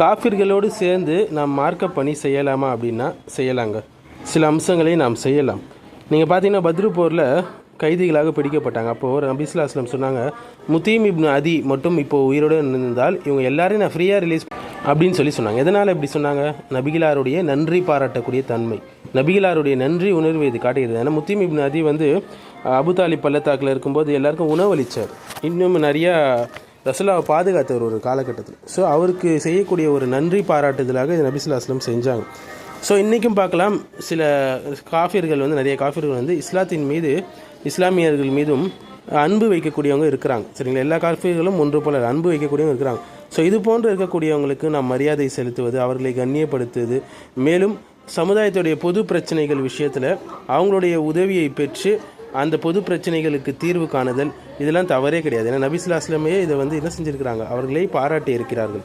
காஃபிர்களோடு சேர்ந்து நாம் மார்க்க பணி செய்யலாமா அப்படின்னா செய்யலாங்க. சில அம்சங்களை நாம் செய்யலாம். நீங்கள் பார்த்தீங்கன்னா பத்ரு போரில் கைதிகளாக பிடிக்கப்பட்டாங்க. அப்போது நபிஸ்லா அஸ்லம் சொன்னாங்க முத்தீம் இப்னு அதி மட்டும் இப்போது உயிரோடு இருந்தால் இவங்க எல்லாரையும் நான் ஃப்ரீயாக ரிலீஸ் அப்படின்னு சொல்லி சொன்னாங்க. எதனால் இப்படி சொன்னாங்க? நபிகிலாருடைய நன்றி பாராட்டக்கூடிய தன்மை. நபிகிலாருடைய நன்றி உணர்வு இது காட்டுகிறது. ஏன்னா முத்தீம் இப்னு அதி வந்து அபுதாலி பள்ளத்தாக்கில் இருக்கும்போது எல்லாருக்கும் உணவளித்தார் இன்னும் நிறையா ரசுல்லாவை பாதுகாத்தவர் ஒரு காலகட்டத்தில். ஸோ அவருக்கு செய்யக்கூடிய ஒரு நன்றி பாராட்டுதலாக இது நபிசுல்லா அஸ்லம் செஞ்சாங்க. ஸோ இன்றைக்கும் பார்க்கலாம். சில காஃபியர்கள் வந்து நிறைய காஃபியர்கள் வந்து இஸ்லாத்தின் மீது இஸ்லாமியர்கள் மீதும் அன்பு வைக்கக்கூடியவங்க இருக்கிறாங்க. சரிங்களா? எல்லா காஃபியர்களும் ஒன்று போல அன்பு வைக்கக்கூடியவங்க இருக்கிறாங்க. ஸோ இது போன்று இருக்கக்கூடியவங்களுக்கு நாம் மரியாதை செலுத்துவது அவர்களை கண்ணியப்படுத்துவது மேலும் சமுதாயத்துடைய பொது பிரச்சனைகள் விஷயத்தில் அவங்களுடைய உதவியை பெற்று அந்த பொது பிரச்சனைகளுக்கு தீர்வு காணுதல் இதெல்லாம் தவறே கிடையாது. ஏன்னா நபிசுல்லாஸ்லமே இதை வந்து என்ன செஞ்சுருக்கிறாங்க? அவர்களே பாராட்டி இருக்கிறார்கள்.